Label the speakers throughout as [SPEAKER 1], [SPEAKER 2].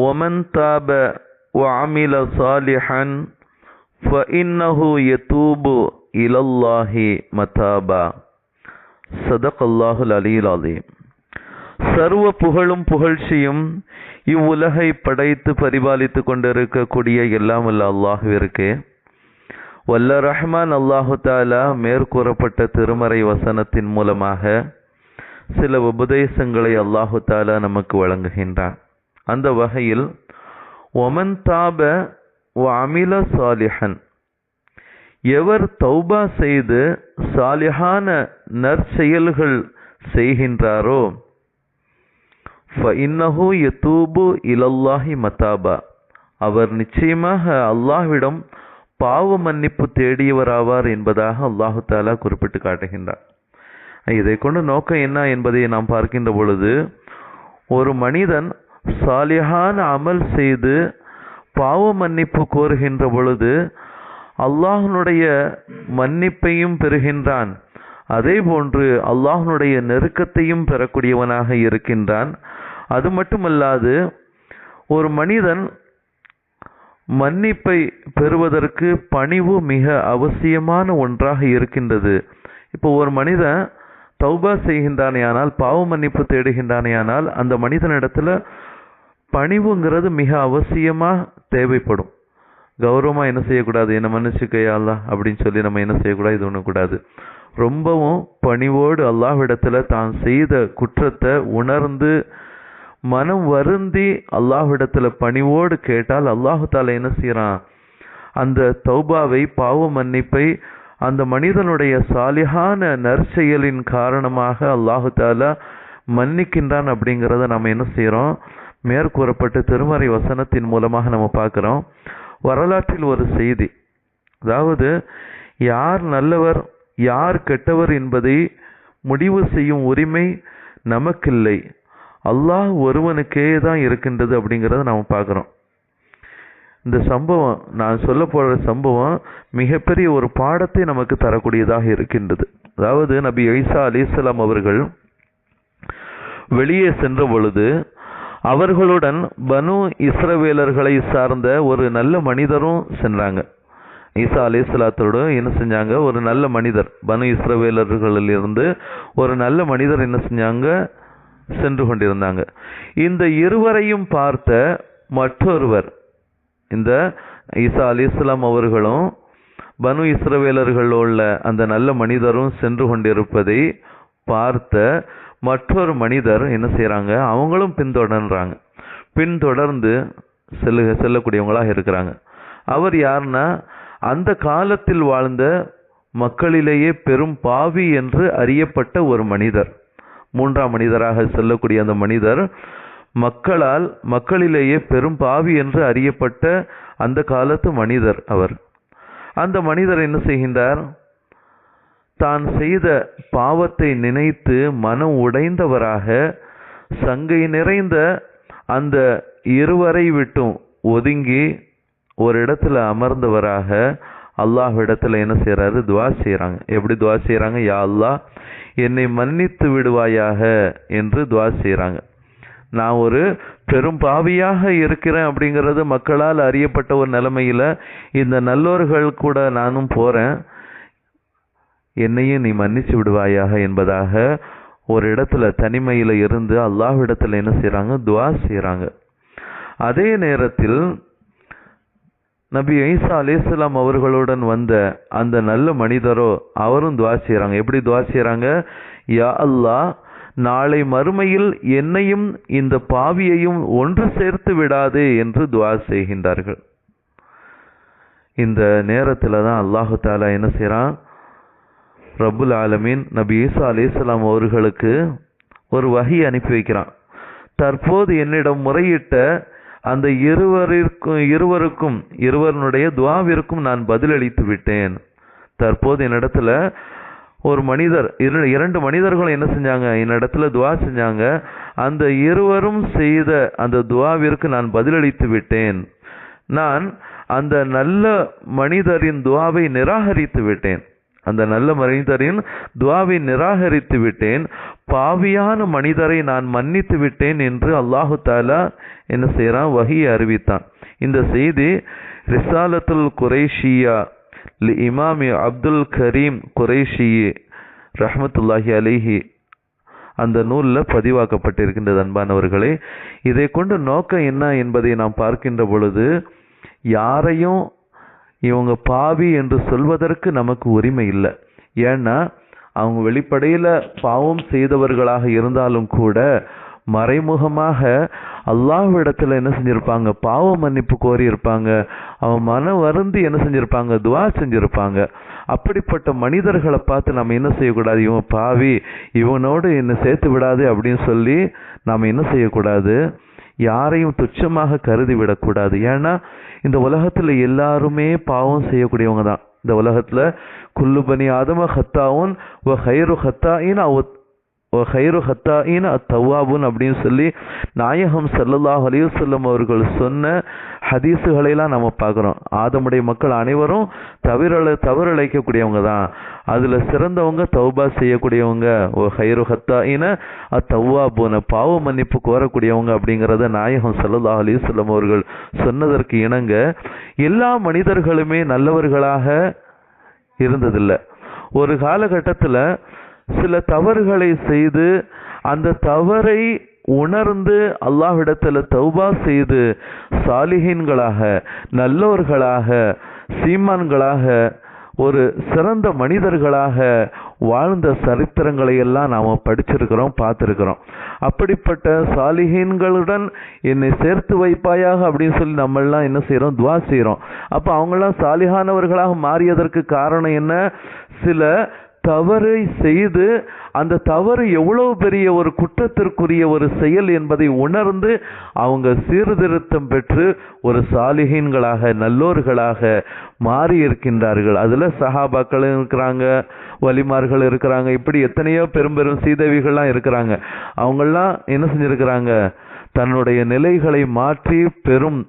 [SPEAKER 1] ومن تاب وعمل صالحا فإنه يتوب إلى الله متابا صدق الله العلي العظيم சர்வ புகழும் புகழ்ச்சியும் இவ்வுலகை படைத்து பரிபாலித்து கொண்டிருக்கக்கூடிய எல்லாம் வல்ல அல்லாஹுவிற்கு வல்ல ரஹ்மான் அல்லாஹு தாலா மேற்கூறப்பட்ட திருமறை வசனத்தின் மூலமாக சில உபதேசங்களை அல்லாஹு தாலா நமக்கு வழங்குகின்றான் அந்த வகையில் ஒமன் தாப அமில சாலிஹன். எவர் தௌபா செய்து சாலிஹான நற்செயல்கள் செய்கின்றாரோ இன்னஹு யதூபு இலல்லாஹி மதாபா. அவர் நிச்சயமாக அல்லாஹ்விடம் பாவ மன்னிப்பு தேடியவராவார் என்பதாக அல்லாஹு தாலா குறிப்பிட்டு காட்டுகின்றார். இதை கொண்டு நோக்கம் என்ன என்பதை நாம் பார்க்கின்ற பொழுது ஒரு மனிதன் சாலிஹான அமல் செய்து பாவ மன்னிப்பு கோருகின்ற பொழுது அல்லாஹனுடைய மன்னிப்பையும் பெறுகின்றான். அதே போன்று அல்லாஹனுடைய நெருக்கத்தையும் பெறக்கூடியவனாக இருக்கின்றான். அது மட்டுமல்லாது ஒரு மனிதன் மன்னிப்பை பெறுவதற்கு பணிவு மிக அவசியமான ஒன்றாக இருக்கின்றது. இப்போ ஒரு மனிதன் தௌபா செய்கின்றானே ஆனால் பாவ மன்னிப்பு தேடுகின்றானேயானால் அந்த மனிதனிடத்தில் பணிவுங்கிறது மிக அவசியமாக தேவைப்படும். கௌரவமாக என்ன செய்யக்கூடாது? என்ன மன்னிச்சுக்கையாளா அப்படின்னு சொல்லி நம்ம என்ன செய்யக்கூடாது? இது ஒண்ணக்கூடாது ரொம்பவும் பணிவோடு அல்லாஹ்விடத்தில் தான் செய்த குற்றத்தை உணர்ந்து மனம் வருந்தி அல்லாஹ்விடத்தில் பணிவோடு கேட்டால் அல்லாஹு தாலா என்ன செய்கிறான் அந்த தௌபாவை பாவ மன்னிப்பை அந்த மனிதனுடைய சாலிகான நற்செயலின் காரணமாக அல்லாஹு தாலா மன்னிக்கின்றான் அப்படிங்கிறத நம்ம என்ன செய்கிறோம் மேற்கூறப்பட்ட திருமறை வசனத்தின் மூலமாக நம்ம பார்க்குறோம். வரலாற்றில் ஒரு செய்தி. அதாவது யார் நல்லவர் யார் கெட்டவர் என்பதை முடிவு செய்யும் உரிமை நமக்கில்லை. அல்லாஹ் ஒருவனுக்கே தான் இருக்கின்றது அப்படிங்கிறத நாம் பார்க்குறோம். இந்த சம்பவம் நான் சொல்ல போகிற சம்பவம் மிகப்பெரிய ஒரு பாடத்தை நமக்கு தரக்கூடியதாக இருக்கின்றது. அதாவது நபி ஐசா அலிஸ்லாம் அவர்கள் வெளியே சென்ற பொழுது அவர்களுடன் பனு இஸ்ரவேலர்களை சார்ந்த ஒரு நல்ல மனிதரும் சென்றாங்க. ஈசா அலிஸ்லாத்தோடு என்ன செஞ்சாங்க? ஒரு நல்ல மனிதர். பனு இஸ்ரவேலர்களிலிருந்து ஒரு நல்ல மனிதர் என்ன செஞ்சாங்க? சென்று கொண்டிருந்தாங்க. இந்த இருவரையும் பார்த்த மற்றொருவர் இந்த ஈசா அலி இஸ்லாம் அவர்களும் பனு இஸ்ரவேலர்களுள்ள அந்த நல்ல மனிதரும் சென்று கொண்டிருப்பதை பார்த்த மற்றொரு மனிதர் என்ன செய்கிறாங்க அவங்களும் பின்தொடர்றாங்க. பின்தொடர்ந்து செல்லு செல்லக்கூடியவங்களாக இருக்கிறாங்க. அவர் யாருன்னா அந்த காலத்தில் வாழ்ந்த மக்களிலேயே பெரும் பாவி என்று அறியப்பட்ட ஒரு மனிதர். மூன்றாம் மனிதராக செல்லக்கூடிய அந்த மனிதர் மக்களால் மக்களிலேயே பெரும் பாவி என்று அறியப்பட்ட அந்த காலத்து மனிதர் அவர். அந்த மனிதர் என்ன செய்கின்றார்? தான் செய்த பாவத்தை நினைத்து மனம் உடைந்தவராக சங்கை நிறைந்த அந்த இருவரை விட்டும் ஒதுங்கி ஒரு இடத்துல அமர்ந்தவராக அல்லாஹ் இடத்துல என்ன செய்கிறாரு துவா செய்கிறாங்க எப்படி துவா செய்கிறாங்க யா அல்லா என்னை மன்னித்து விடுவாயாக என்று துவா செய்கிறாங்க நான் ஒரு பெரும் பாவியாக இருக்கிறேன் அப்படிங்கிறது மக்களால் அறியப்பட்ட ஒரு நிலமையில் இந்த நல்லோர்கள் கூட நானும் போகிறேன் என்னையும் நீ மன்னிச்சு விடுவாயாக என்பதாக ஒரு இடத்துல தனிமையில் இருந்து அல்லாஹ்விடத்தில் என்ன செய்கிறாங்க துவா செய்கிறாங்க அதே நேரத்தில் நபி ஐசா அலிஸ்லாம் அவர்களுடன் வந்த அந்த நல்ல மனிதரோ அவரும் துவா செய்கிறாங்க எப்படி துவா செய்கிறாங்க யா அல்லாஹ் நாளை மறுமையில் என்னையும் இந்த பாவியையும் ஒன்று சேர்த்து விடாதே என்று துவா செய்கின்றார்கள். இந்த நேரத்தில் தான் அல்லாஹு தாலா என்ன செய்கிறான் ரப்புல் ஆலமீன் நபி ஈசா அலிஸ்லாம் அவர்களுக்கு ஒரு வகி அனுப்பி வைக்கிறான். தற்போது என்னிடம் முறையிட்ட அந்த இருவரிற்கும் இருவருக்கும் இருவருடைய துவாவிற்கும் நான் பதிலளித்து விட்டேன். தற்போது என்னிடத்துல ஒரு மனிதர் இரு இரண்டு மனிதர்களும் என்ன செஞ்சாங்க? என்னிடத்துல துவா செஞ்சாங்க. அந்த இருவரும் செய்த அந்த துவாவிற்கு நான் பதிலளித்து விட்டேன். நான் அந்த நல்ல மனிதரின் துவாவை நிராகரித்து விட்டேன். அந்த நல்ல மனிதரின் துவாவை நிராகரித்து விட்டேன். பாவியான மனிதரை நான் மன்னித்து விட்டேன் என்று அல்லாஹு தாலா என்ன செய்கிறான் வகியை அறிவித்தான். இந்த செய்தி ரிசாலத்துல் குரேஷியா லி இமாமி அப்துல் கரீம் குரைஷி ரஹமத்துல்லாஹி அலிஹி அந்த நூலில் பதிவாக்கப்பட்டிருக்கின்றது அன்பானவர்களே. இதை கொண்டு நோக்கம் என்ன என்பதை நாம் பார்க்கின்ற பொழுது யாரையும் இவங்க பாவி என்று சொல்வதற்கு நமக்கு உரிமை இல்லை. ஏன்னா அவங்க வெளிப்படையில் பாவம் செய்தவர்களாக இருந்தாலும் கூட மறைமுகமாக அல்லாஹ்விடத்தில் என்ன செஞ்சுருப்பாங்க? பாவ மன்னிப்பு கோரி இருப்பாங்க. அவன் மன வருந்தி என்ன செஞ்சுருப்பாங்க? துவா செஞ்சுருப்பாங்க. அப்படிப்பட்ட மனிதர்களை பார்த்து நம்ம என்ன செய்யக்கூடாது? இவன் பாவி இவனோடு என்னை சேர்த்து விடாது அப்படின்னு சொல்லி நாம் என்ன செய்யக்கூடாது? யாரையும் துச்சமாக கருதி விடக்கூடாது. ஏன்னா இந்த உலகத்தில் எல்லாருமே பாவம் செய்யக்கூடியவங்க தான். இந்த உலகத்தில் குல்லுபனி ஆதம ஹத்தாவும் ஹைரு ஹத்தாயின் அவ ஹைரு ஹத்தாயின் அத்தவாபுன் அப்படின்னு சொல்லி நாயகம் சல்லல்லாஹ் அலிவசல்லம் அவர்கள் சொன்ன ஹதீஸுகளையெல்லாம் நம்ம பார்க்குறோம். ஆதமுடைய மக்கள் அனைவரும் தவிர தவறிழைக்கக்கூடியவங்க தான். அதில் சிறந்தவங்க தௌபா செய்யக்கூடியவங்க. ஓ ஹைரு ஹத்தாயின அத்தவாபுன பாவ மன்னிப்பு கோரக்கூடியவங்க அப்படிங்கிறத நாயகம் சல்லல்லாஹ் அலிவசல்லம் அவர்கள் சொன்னதற்கு இணங்க எல்லா மனிதர்களுமே நல்லவர்களாக இருந்ததில்லை. ஒரு காலகட்டத்தில் சில தவறுகளை செய்து அந்த தவறை உணர்ந்து அல்லாஹ்விடத்தில் தௌபா செய்து சாலிஹீன்களாக நல்லோர்களாக சீமான்களாக ஒரு சிறந்த மனிதர்களாக வாழ்ந்த சரித்திரங்களை எல்லாம் நாம் படிச்சிருக்கிறோம் பார்த்துருக்கிறோம். அப்படிப்பட்ட சாலிஹீன்களுடன் என்னை சேர்த்து வைப்பாயாக அப்படின்னு சொல்லி நம்மளாம் என்ன செய்கிறோம் துவா செய்கிறோம் அப்போ அவங்களாம் சாலிஹானவர்களாக மாறியதற்கு காரணம் என்ன? சில தவறை செய்து அந்த தவறு எவ்வளவு பெரிய ஒரு குற்றத்திற்குரிய ஒரு செயல் என்பதை உணர்ந்து அவங்க சீர்திருத்தம் பெற்று ஒரு சாலிகீன்களாக நல்லோர்களாக மாறி இருக்கின்றார்கள். அதில் சஹாபாக்கள் இருக்கிறாங்க வலிமார்கள் இருக்கிறாங்க இப்படி எத்தனையோ பெரும் பெரும் சீதவிகள்லாம் இருக்கிறாங்க. அவங்கெல்லாம் என்ன செஞ்சுருக்கிறாங்க? தன்னுடைய நிலைகளை மாற்றி பெரும்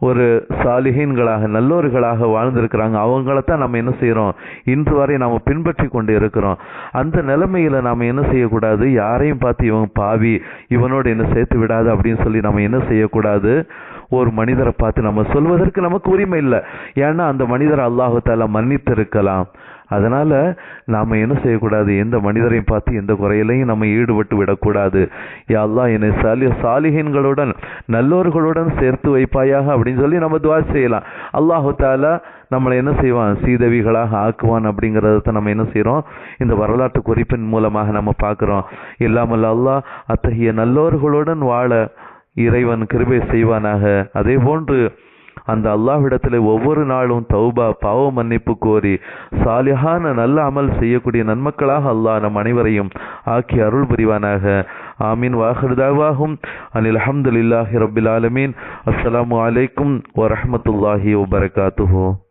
[SPEAKER 1] ஒரு சாலிகீன்களாக நல்லோர்களாக வாழ்ந்திருக்கிறாங்க. அவங்களத்தான் நம்ம என்ன செய்கிறோம் இன்று வரை நாம் பின்பற்றி கொண்டு இருக்கிறோம். அந்த நிலைமையில் நாம் என்ன செய்யக்கூடாது? யாரையும் பார்த்து இவன் பாவி இவனோடு என்ன சேர்த்து விடாது அப்படின்னு சொல்லி நம்ம என்ன செய்யக்கூடாது? ஒரு மனிதரை பார்த்து நம்ம சொல்வதற்கு நமக்கு உரிமை இல்லை. ஏன்னா அந்த மனிதரை அல்லாஹு தாலா மன்னித்திருக்கலாம். அதனால் நாம் என்ன செய்யக்கூடாது? எந்த மனிதரையும் பார்த்து எந்த குறையிலையும் நம்ம ஈடுபட்டு விடக்கூடாது. யா என்னை சாலி சாலிஹீன்களுடன் நல்லோர்களுடன் சேர்த்து வைப்பாயாக அப்படின்னு சொல்லி நம்ம துவா செய்யலாம். அல்லாஹு தாலா நம்மளை என்ன செய்வான்? சீதவிகளாக ஆக்குவான் அப்படிங்கிறத நம்ம என்ன செய்கிறோம் இந்த வரலாற்று குறிப்பின் மூலமாக நம்ம பார்க்குறோம். இல்லாமல் அல்லாஹ் அத்தகைய நல்லோர்களுடன் வாழ இறைவன் கிருபை செய்வானாக. அதே போன்று அந்த அல்லாஹ்விடத்தில் ஒவ்வொரு நாளும் தௌபா பாவ மன்னிப்பு கோரி சாலிஹான நல்ல அமல் செய்யக்கூடிய நன்மக்களாக அல்லாஹ் நம் அனைவரையும் ஆக்கி அருள் புரிவானாக. ஆமீன். வாஹர்தாவாகும் அனில் அஹமதுல்லாஹி ரபில் ஆலமீன். அஸ்லாம் வலைக்கும் வரமத்துல்லாஹி வபரகாத்துஹு.